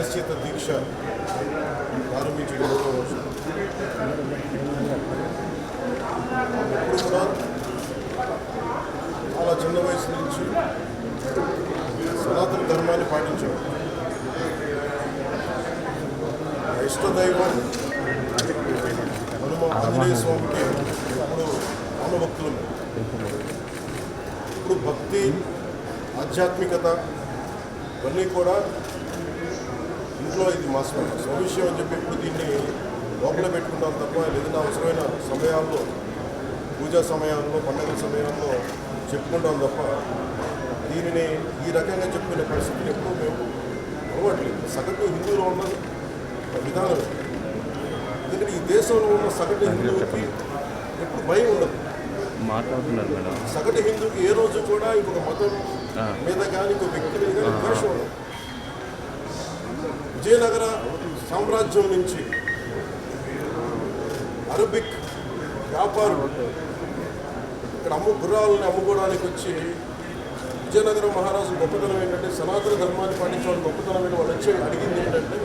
ప్రాయశ్చిత దీక్ష ప్రారంభించి మూడో రోజు ఇప్పుడు కూడా చాలా చిన్న వయసు నుంచి సనాతన ధర్మాన్ని పాటించాడు నా ఇష్టదైవం హనుమ ఆంజనేయ స్వామికి ఇప్పుడు రామభక్తులు ఇప్పుడు భక్తి ఆధ్యాత్మికత ఇవన్నీ కూడా ఇంట్లో ఇది మా స్వ స్వవిషయం అని చెప్పి ఇప్పుడు దీన్ని లోపల పెట్టుకుంటాం తప్ప ఏదైనా అవసరమైన సమయాల్లో పూజా సమయాల్లో పండుగల సమయాల్లో చెప్పుకుంటాం తప్ప దీనిని ఈ రకంగా చెప్పుకునే పరిస్థితిని ఎప్పుడూ మేము అలవాట్లేదు. సగటు హిందువులో ఉన్నది. ఒక విధానం. ఎందుకంటే ఈ దేశంలో ఉన్న సగటు హిందువుకి ఎప్పుడు భయం ఉండదు. మాట్లాడుతున్నారు మేడం. సగటు హిందూకి ఏ రోజు కూడా ఇంకొక మతం. మీద కానీ ఇంకొక వ్యక్తి మీద కానీ ద్వేషం ఉండదు. విజయనగర సామ్రాజ్యం నుంచి అరబిక్ వ్యాపారులు ఇక్కడ అమ్ము గుర్రాలని అమ్ముకోవడానికి వచ్చి విజయనగరం మహారాజు గొప్పతనం ఏంటంటే సనాతన ధర్మాన్ని పాటించే గొప్పతనం ఏంటి వాళ్ళు వచ్చి అడిగింది ఏంటంటే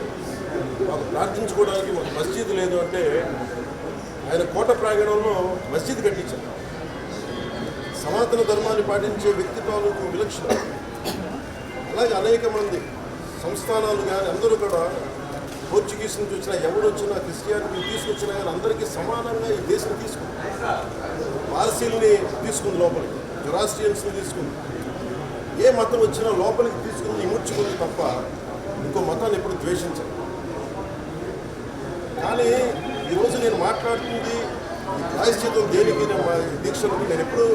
మాకు ప్రార్థించుకోవడానికి మాకు మస్జిద్ లేదు అంటే ఆయన కోట ప్రాంగణంలో మస్జిద్ కట్టించారు. సనాతన ధర్మాన్ని పాటించే వ్యక్తి తాలూకు విలక్షణం. అలాగే అనేక మంది సంస్థానాలు కానీ అందరూ కూడా పోర్చుగీస్ నుంచి వచ్చినా ఎవరు వచ్చినా క్రిస్టియానిటీ తీసుకొచ్చినా కానీ అందరికీ సమానంగా ఈ దేశం తీసుకుంది. పార్సీల్ని తీసుకుంది లోపలికి జొరాస్ట్రియన్స్ని తీసుకుంది. ఏ మతం వచ్చినా లోపలికి తీసుకుని ఇముడ్చుకుంది తప్ప ఇంకో మతాన్ని ఎప్పుడు ద్వేషించదు. కానీ ఈరోజు నేను మాట్లాడుతుంది ఈ ప్రాయశ్చితం దేనికి మా దీక్షలు నేను ఎప్పుడు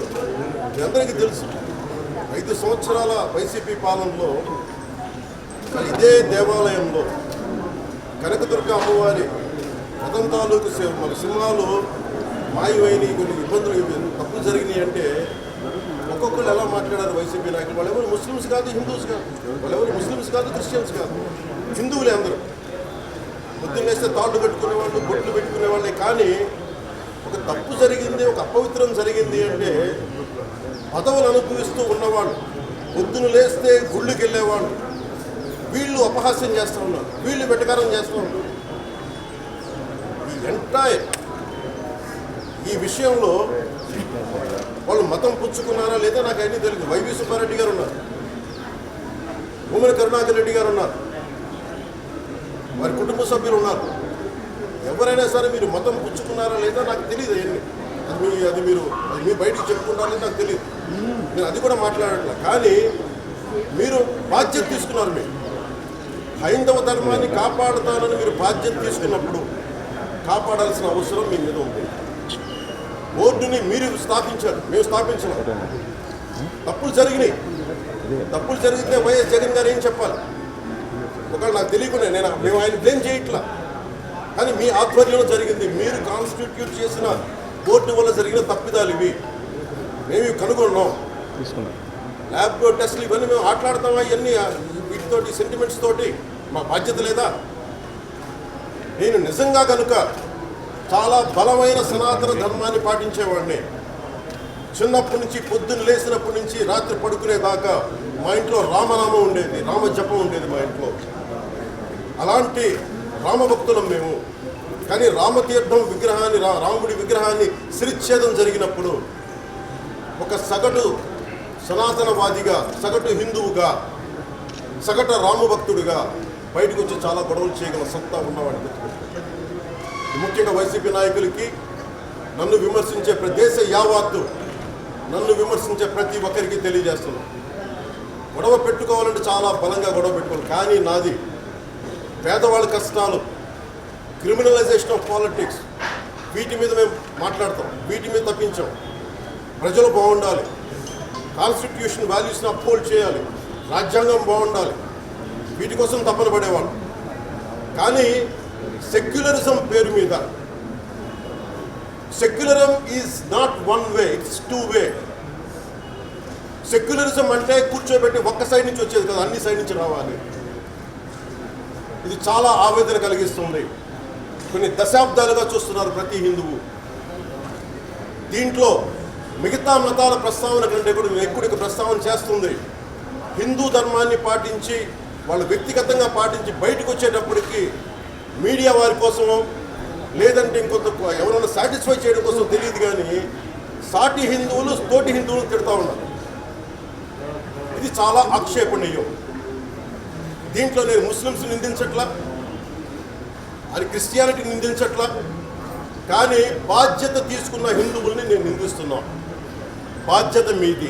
అందరికీ తెలుసు. ఐదు సంవత్సరాల వైసీపీ పాలనలో ఇదే దేవాలయంలో కనకదుర్గ అమ్మవారి రథం తాలూకు మన సింహాలు మాయమైనవి కొన్ని ఇబ్బందులు తప్పులు జరిగినాయి అంటే ఒక్కొక్కరు ఎలా మాట్లాడారు వైసీపీ నాయకులు? వాళ్ళెవరు ముస్లిమ్స్ కాదు హిందూస్ కాదు. వాళ్ళెవరు ముస్లిమ్స్ కాదు క్రిస్టియన్స్ కాదు. హిందువులే అందరూ. పొద్దున్న వేస్తే తాళ్ళు కట్టుకునేవాళ్ళు బొట్లు పెట్టుకునేవాళ్ళే. కానీ ఒక తప్పు జరిగింది ఒక అపవిత్రం జరిగింది అంటే పదవులు అనుభవిస్తూ ఉన్నవాళ్ళు పొద్దున లేస్తే గుళ్ళకి వెళ్ళేవాళ్ళు వీళ్ళు అపహాస్యం చేస్తూ ఉన్నారు. వీళ్ళు వెటకారం చేస్తూ ఉన్నారు. ఈ ఎంటైర్ ఈ విషయంలో వాళ్ళు మతం పుచ్చుకున్నారా లేదా నాకు అన్నీ తెలియదు. వైవి సుబ్బారెడ్డి గారు ఉన్నారు. భూమన కరుణాకర్ రెడ్డి గారు ఉన్నారు. వారి కుటుంబ సభ్యులు ఉన్నారు. ఎవరైనా సరే మీరు మతం పుచ్చుకున్నారా లేదా నాకు తెలియదు అవన్నీ. అది మీ అది మీరు అది మీ బయటికి చెప్పుకుంటారని నాకు తెలియదు నేను అది కూడా మాట్లాడట్లేదు కానీ మీరు బాధ్యత తీసుకున్నారు మీరు. హైందవ ధర్మాన్ని కాపాడుతానని మీరు బాధ్యత తీసుకున్నప్పుడు కాపాడాల్సిన అవసరం మీ మీద ఉంది. బోర్డుని మీరు స్థాపించారు మేము స్థాపించినాం. తప్పులు జరిగినాయి. తప్పులు జరిగితే వైఎస్ జగన్ గారు ఏం చెప్పాలి? ఒకవేళ నాకు తెలియకుండా నేను మేము ఆయన బ్లేమ్ చేయట్లా. కానీ మీ ఆధ్వర్యంలో జరిగింది మీరు కాన్స్టిట్యూట్ చేసిన బోర్డు వల్ల జరిగిన తప్పిదాలు ఇవి. మేము కనుగొన్నాం. తీసుకున్నాం. ల్యాబ్ టెస్ట్లు ఇవన్నీ మేము ఆటలాడతామా? ఇవన్నీ తోటి సెంటిమెంట్స్ తోటి మా బాధ్యత లేదా? నేను నిజంగా కనుక చాలా బలమైన సనాతన ధర్మాన్ని పాటించేవాడిని. చిన్నప్పటి నుంచి పొద్దున్న లేచినప్పటి నుంచి రాత్రి పడుకునేదాకా మా ఇంట్లో రామనామం ఉండేది రామ జపం ఉండేది మా ఇంట్లో. అలాంటి రామభక్తులం మేము. కానీ రామతీర్థం విగ్రహాన్ని రా- రాముడి విగ్రహాన్ని శిరిచ్ఛేదం జరిగినప్పుడు ఒక సగటు సనాతనవాదిగా సగటు హిందువుగా సగట రామభక్తుడిగా బయటకు వచ్చి చాలా గొడవలు చేయగల సత్తా ఉన్నవాడిని గుర్తుపెట్టుకోండి. ముఖ్యంగా వైసీపీ నాయకులకి నన్ను విమర్శించే ప్రతి దేశ యావాత్తు నన్ను విమర్శించే ప్రతి ఒక్కరికి తెలియజేస్తున్నాను. గొడవ పెట్టుకోవాలంటే చాలా బలంగా గొడవ పెట్టుకోవాలి. కానీ నాది పేదవాళ్ళ కష్టాలు క్రిమినలైజేషన్ ఆఫ్ పాలిటిక్స్ వీటి మీద మేము మాట్లాడతాం. వీటి మీద తప్పించాం. ప్రజలు బాగుండాలి. కాన్స్టిట్యూషన్ వాల్యూస్ని అప్హోల్డ్ చేయాలి. రాజ్యాంగం బాగుండాలి. వీటి కోసం తప్పన పడేవాళ్ళు. కానీ సెక్యులరిజం పేరు మీద secularism is not one way it's two way. Secularism అంటే కూర్చోబెట్టి ఒక్క సైడ్ నుంచి వచ్చేది కదా అన్ని సైడ్ నుంచి రావాలి. ఇది చాలా ఆవేదన కలిగిస్తుంది. కొన్ని దశాబ్దాలుగా చూస్తున్నారు ప్రతి హిందువు. దీంట్లో మిగతా మతాల ప్రస్తావన కంటే కూడా నేను ఎక్కువ ప్రస్తావన చేస్తుంది. హిందూ ధర్మాన్ని పాటించి వాళ్ళు వ్యక్తిగతంగా పాటించి బయటకు వచ్చేటప్పటికి మీడియా వారి కోసమో లేదంటే ఇంకొంత ఎవరైనా సాటిస్ఫై చేయడం కోసం తెలియదు కానీ సాటి హిందువులు తోటి హిందువులు తిడతా ఉన్నారు. ఇది చాలా ఆక్షేపణీయం. దీంట్లో నేను ముస్లిమ్స్ నిందించట్లా అది క్రిస్టియానిటీ నిందించట్లా కానీ బాధ్యత తీసుకున్న హిందువుల్ని నేను నిందిస్తున్నాను బాధ్యత మీది.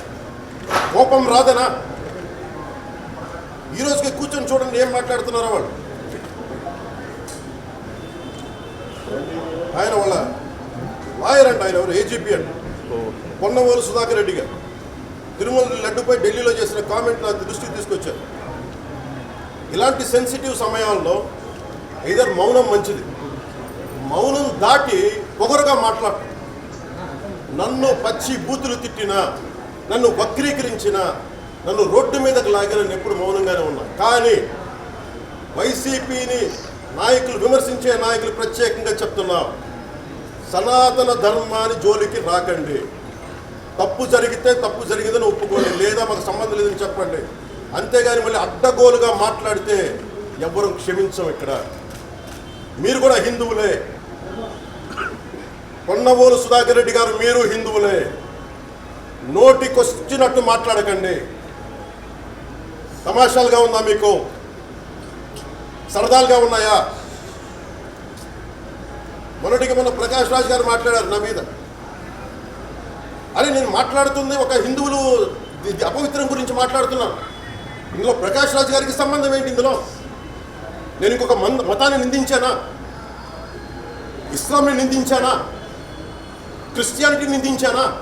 కోపం రాదనా? ఈరోజుకి కూర్చొని చూడండి ఏం మాట్లాడుతున్నారో వాళ్ళు. ఆయన వాళ్ళ లాయర్ అండి ఆయన ఎవరు? ఏజీపీ అండి పొన్నవోలు సుధాకర్ రెడ్డి గారు. తిరుమల లడ్డుపై ఢిల్లీలో చేసిన కామెంట్ నా దృష్టికి తీసుకొచ్చారు. ఇలాంటి సెన్సిటివ్ సమయాల్లో ఇదర్ మౌనం మంచిది. మౌనం దాటి పొగరుగా మాట్లాడు. నన్ను పచ్చి బూతులు తిట్టినా నన్ను వక్రీకరించిన నన్ను రోడ్డు మీదకు లాగిన ఎప్పుడు మౌనంగానే ఉన్నా. కానీ వైసీపీని నాయకులు విమర్శించే నాయకులు ప్రత్యేకంగా చెప్తున్నా సనాతన ధర్మాన్ని జోలికి రాకండి. తప్పు జరిగితే తప్పు జరిగిందని ఒప్పుకోండి. లేదా మాకు సంబంధం లేదని చెప్పండి. అంతేగాని మళ్ళీ అడ్డగోలుగా మాట్లాడితే ఎవ్వరూ క్షమించం ఇక్కడ. మీరు కూడా హిందువులే. కొన్నవోలు సుధాకర్ రెడ్డి గారు మీరు హిందువులే. నోటికొచ్చినట్టు మాట్లాడకండి. తమాషాలుగా ఉందా మీకు? సరదాలుగా ఉన్నాయా? మొన్నటికి మొన్న ప్రకాష్ రాజ్ గారు మాట్లాడారు నా మీద. అరే నేను మాట్లాడుతుంది ఒక హిందువులు అపవిత్రం గురించి మాట్లాడుతున్నాను. ఇందులో ప్రకాష్ రాజ్ గారికి సంబంధం ఏంటి ఇందులో? నేను ఇంకొక మంద మతాన్ని నిందించానా? ఇస్లాంని నిందించానా? Christianity నిందించానా?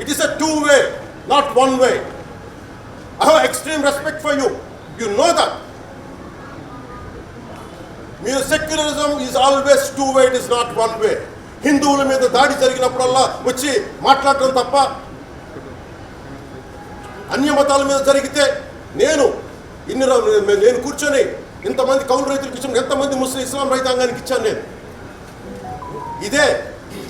it is a two way not one way I have extreme respect for you you know that మీరు secularism is always two way it is not one way హిందువుల మీద దాడి జరిగినప్పుడల్లా వచ్చి మాట్లాడటం తప్ప అన్య మతాల మీద జరిగితే నేను ఇన్ని నేను కూర్చొని ఇంతమంది కౌలు రైతులకు ఇచ్చాను ఎంతమంది ముస్లిం ఇస్లాం రైతాంగానికి ఇచ్చాను నేను. ఇదే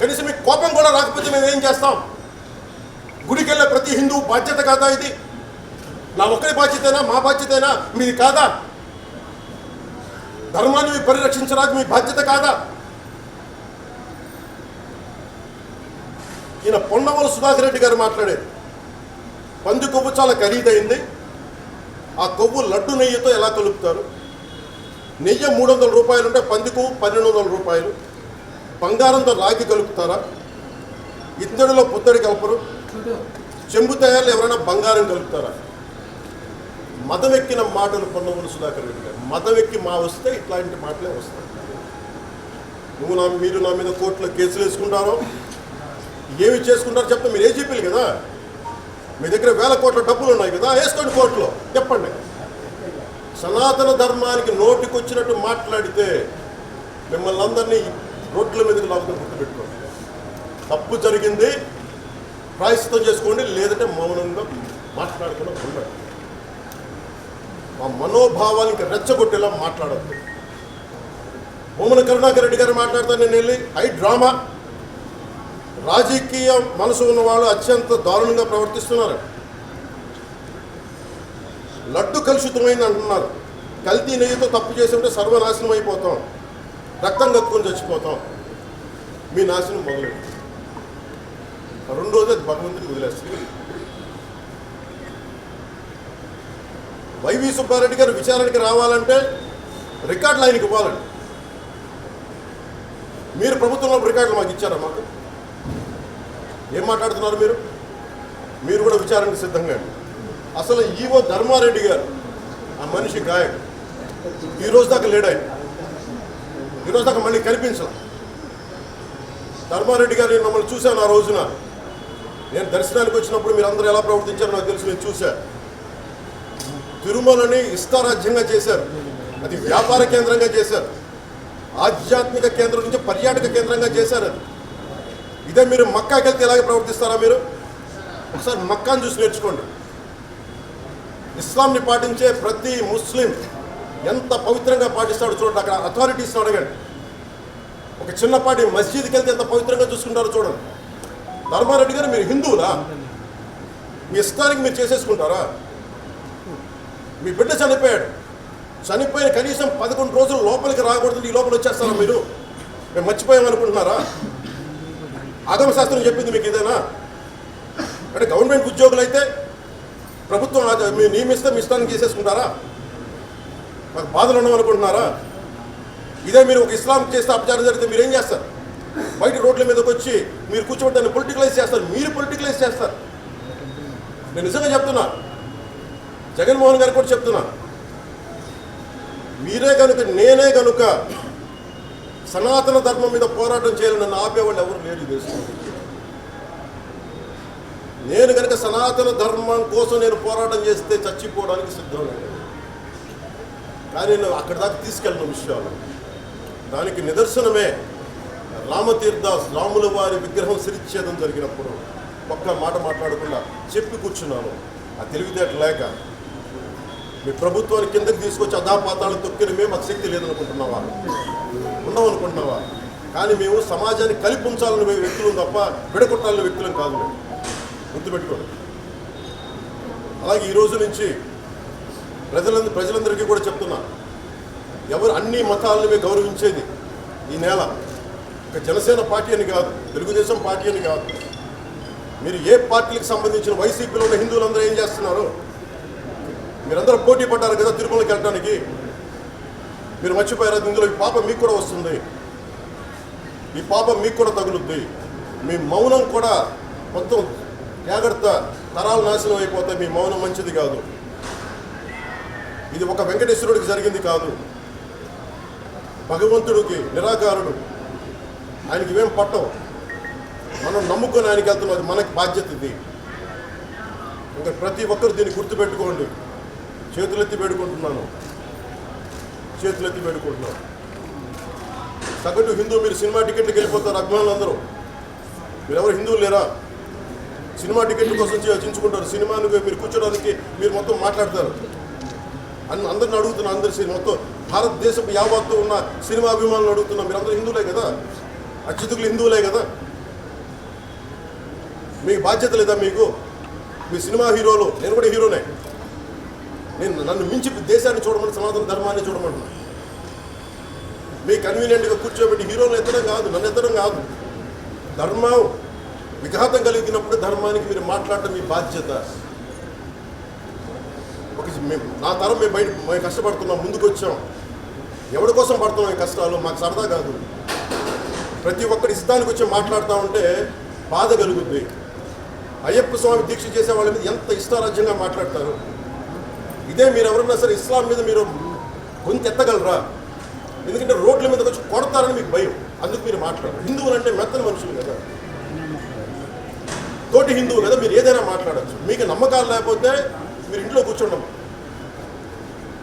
కనీసం మీకు కోపం కూడా రాకపోతే మేము ఏం చేస్తాం? గుడికి వెళ్ళే ప్రతి హిందూ బాధ్యత కాదా ఇది? నా ఒక్కరి బాధ్యతేనా? మా బాధ్యతేనా? మీది కాదా? ధర్మాన్ని పరిరక్షించడానికి మీ బాధ్యత కాదా? ఈయన పొన్నవల సుధాకర్ రెడ్డి గారు మాట్లాడేది పంది కొవ్వు చాలా ఖరీదైంది. ఆ కొవ్వు లడ్డు నెయ్యితో ఎలా కలుపుతారు? నెయ్యి మూడు వందల రూపాయలు ఉంటే పంది కొవ్వు పన్నెండు వందల రూపాయలు. బంగారంతో రాగి కలుపుతారా? ఇత్తడిలో పుత్తడి కలపరు. చెంబు తయారులు ఎవరైనా బంగారం కలుపుతారా? మదం ఎక్కిన మాటలు పొన్నవల సుధాకర్ రెడ్డి గారు. మదం ఎక్కి మా వస్తే ఇట్లాంటి మాటలే వస్తాయి. నువ్వు నా మీరు నా మీద కోర్టులో కేసులు వేసుకుంటారో? ఏమి చేసుకుంటారో చెప్తే మీరు ఏజీపీలు కదా? మీ దగ్గర వేల కోట్ల డబ్బులు ఉన్నాయి కదా వేసుకోండి కోర్టులో. చెప్పండి. సనాతన ధర్మానికి నోటికొచ్చినట్టు మాట్లాడితే మిమ్మల్ని అందరినీ రోడ్ల మీదకి లాగుతూ గుర్తుపెట్టుకోండి తప్పు జరిగింది ప్రాయశ్చితం చేసుకోండి లేదంటే మౌనంగా మాట్లాడకుండా ఉండండి మా మనోభావానికి రెచ్చగొట్టేలా మాట్లాడద్దు. భూమన కరుణాకర్ రెడ్డి గారు మాట్లాడతాను నేను వెళ్ళి హై డ్రామా. రాజకీయ మనసు ఉన్న వాళ్ళు అత్యంత దారుణంగా ప్రవర్తిస్తున్నారు. లడ్డు కలుషితమైంది అంటున్నారు. కల్తీ నెయ్యితో తప్పు చేసి ఉంటే సర్వనాశనం అయిపోతాం. రక్తం కక్కుని చచ్చిపోతాం. మీ నాశనం మొదలైంది రెండు రోజులు అది భగవంతుడికి వదిలేస్తుంది. వైవి సుబ్బారెడ్డి గారు విచారణకి రావాలంటే రికార్డులు ఆయనకి ఇవ్వాలండి మీరు ప్రభుత్వంలో రికార్డులు మాకు ఇచ్చారా మాకు? ఏం మాట్లాడుతున్నారు మీరు? మీరు కూడా విచారణకు సిద్ధంగా అండి. అసలు ఈవో ధర్మారెడ్డి గారు ఆ మనిషి గాయకుడు ఈ రోజు దాకా లేడు ఈరోజు దాకా మళ్ళీ కనిపించను ధర్మారెడ్డి గారు నేను మమ్మల్ని చూశాను ఆ రోజున. నేను దర్శనానికి వచ్చినప్పుడు మీరు అందరూ ఎలా ప్రవర్తించారో నాకు తెలుసు నేను చూశాను తిరుమలని ఇష్టారాజ్యంగా చేశారు. అది వ్యాపార కేంద్రంగా చేశారు. ఆధ్యాత్మిక కేంద్రం నుంచి పర్యాటక కేంద్రంగా చేశారు అది. ఇదే మీరు మక్కాకి వెళ్తే ఎలాగ ప్రవర్తిస్తారా మీరు? ఒకసారి మక్కాను చూసి నేర్చుకోండి. ఇస్లాంని పాటించే ప్రతి ముస్లిం ఎంత పవిత్రంగా పాటిస్తాడో చూడండి అక్కడ అథారిటీస్ అడగండి. ఒక చిన్నపాటి మస్జిద్కి వెళ్తే ఎంత పవిత్రంగా చూసుకుంటారో చూడండి. ధర్మారెడ్డి గారు మీరు హిందువులా? మీ ఇష్టానికి మీరు చేసేసుకుంటారా? మీ బిడ్డ చనిపోయాడు. చనిపోయిన కనీసం పదకొండు రోజులు లోపలికి రాకూడదు ఈ లోపల వచ్చేస్తారా మీరు? మేము మర్చిపోయామనుకుంటున్నారా? ఆగమ శాస్త్రం చెప్పింది మీకు ఇదేనా అంటే గవర్నమెంట్ ఉద్యోగులు అయితే ప్రభుత్వం అది మీరు నియమిస్తే మీ ఇష్టానికి చేసేసుకుంటారా? మాకు బాధలు ఉన్నాం అనుకుంటున్నారా? ఇదే మీరు ఒక ఇస్లాం చేస్తే అపచారం జరిగితే మీరు ఏం చేస్తారు? బయట రోడ్ల మీదకి వచ్చి మీరు కూర్చోబెట్టి దాన్ని పొలిటికలైజ్ చేస్తారు. మీరు పొలిటికలైజ్ చేస్తారు. నేను నిజంగా చెప్తున్నా. జగన్మోహన్ గారికి కూడా చెప్తున్నా. మీరే కనుక నేనే కనుక సనాతన ధర్మం మీద పోరాటం చేయాలని నన్ను ఆపేవాళ్ళు ఎవరు లేరు దేశంలో. నేను కనుక సనాతన ధర్మం కోసం నేను పోరాటం చేస్తే చచ్చిపోవడానికి సిద్ధం లేదు. కానీ నేను అక్కడి దాకా తీసుకెళ్ళిన విషయాలు దానికి నిదర్శనమే రామతీర్థాస్ రాముల వారి విగ్రహం సిరిచ్ఛేదం జరిగినప్పుడు ఒక్క మాట మాట్లాడకుండా చెప్పి కూర్చున్నాను. ఆ తెలివితేట లేక మీ ప్రభుత్వాన్ని కిందకి తీసుకొచ్చి అధాపాతాలు తొక్కిన మేము మాకు శక్తి లేదనుకుంటున్నావా? ఉన్నాం అనుకుంటున్నావా కానీ మేము సమాజాన్ని కలిపి ఉంచాలని మేము వ్యక్తులు తప్ప విడగొట్టాలని వ్యక్తులం కాదు మేము. గుర్తుపెట్టుకోండి. అలాగే ఈ రోజు నుంచి ప్రజలందరూ ప్రజలందరికీ కూడా చెప్తున్నా. ఎవరు అన్ని మతాలను గౌరవించేది ఈ నేల. ఒక జనసేన పార్టీ అని కాదు తెలుగుదేశం పార్టీ అని కాదు. మీరు ఏ పార్టీలకు సంబంధించిన వైసీపీలో ఉన్న హిందువులందరూ ఏం చేస్తున్నారు? మీరందరూ పోటీ పడ్డారు కదా తిరుమలకి వెళ్ళడానికి మీరు మర్చిపోయారు? ఇందులో ఈ పాపం మీకు కూడా వస్తుంది. ఈ పాపం మీకు కూడా తగులుద్ది. మీ మౌనం కూడా మొత్తం జాగ్రత్త తరాలు నాశనం అయిపోతాయి. మీ మౌనం మంచిది కాదు. ఇది ఒక వెంకటేశ్వరుడికి జరిగింది కాదు. భగవంతుడికి నిరాకారుడు. ఆయనకి ఇవేం పట్టవు. మనం నమ్ముకొని ఆయనకి వెళ్తున్నాం. అది మనకి బాధ్యత ఇది. ఇంకా ప్రతి ఒక్కరు దీన్ని గుర్తుపెట్టుకోండి. చేతులెత్తి పెడుకుంటున్నాను చేతులెత్తి పెడుకుంటున్నాను సగటు హిందూ మీరు సినిమా టికెట్లకు వెళ్ళిపోతారు అభిమానులు అందరూ. మీరు ఎవరు హిందువులు లేరా? సినిమా టికెట్ల కోసం చే- చించుకుంటారు సినిమాను మీరు కూర్చోడానికి మీరు మొత్తం మాట్లాడతారు. అని అందరిని అడుగుతున్నా అందరి సినిమా. మొత్తం భారతదేశం యావత్తు ఉన్న సినిమా అభిమానులు అడుగుతున్నా మీరు అందరూ హిందువులే కదా? అత్యధికులు హిందువులే కదా? మీకు బాధ్యత లేదా మీకు? మీ సినిమా హీరోలు నేను కూడా హీరోనే. నేను నన్ను మించి దేశాన్ని చూడమని సనాతన ధర్మాన్ని చూడమంటున్నా. మీ కన్వీనియంట్గా కూర్చోబెట్టి హీరోలు ఎత్తడం కాదు నన్ను ఎత్తడం కాదు. ధర్మం విఘాతం కలిగినప్పుడు ధర్మానికి మీరు మాట్లాడటం మీ బాధ్యత. నా తరం మేము బయట మేము కష్టపడుతున్నాం ముందుకు వచ్చాం ఎవరి కోసం పడుతున్నాం ఈ కష్టాలు? మాకు సరదా కాదు. ప్రతి ఒక్కరి ఇష్టానికి వచ్చి మాట్లాడుతూ ఉంటే బాధ కలుగుద్ది. అయ్యప్ప స్వామి దీక్ష చేసే వాళ్ళ మీద ఎంత ఇష్టారాజ్యంగా మాట్లాడతారు? ఇదే మీరు ఎవరన్నా సరే ఇస్లాం మీద మీరు గొంతు ఎత్తగలరా ఎందుకంటే రోడ్ల మీద వచ్చి కొడతారని మీకు భయం. అందుకు మీరు మాట్లాడరు. హిందువులు అంటే మెత్తని మనుషులు కదా. తోటి హిందువు కదా మీరు ఏదైనా మాట్లాడచ్చు. మీకు నమ్మకాలు లేకపోతే మీరు ఇంట్లో కూర్చుండం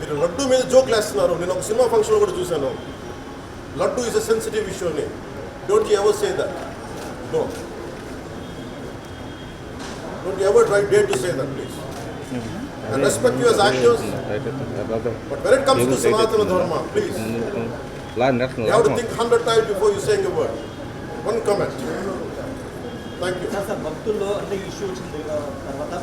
మీరు లడ్డు మీద జోక్లు వేస్తున్నారు. నేను ఒక సినిమా ఫంక్షన్ కూడా చూశాను. లడ్డు ఈజ్ అ సెన్సిటివ్ విషయాన్ని don't ever say that no don't ever try dare to say that please hundred times before భక్తుల్లో అంటే ఇష్యూ వచ్చిన తర్వాత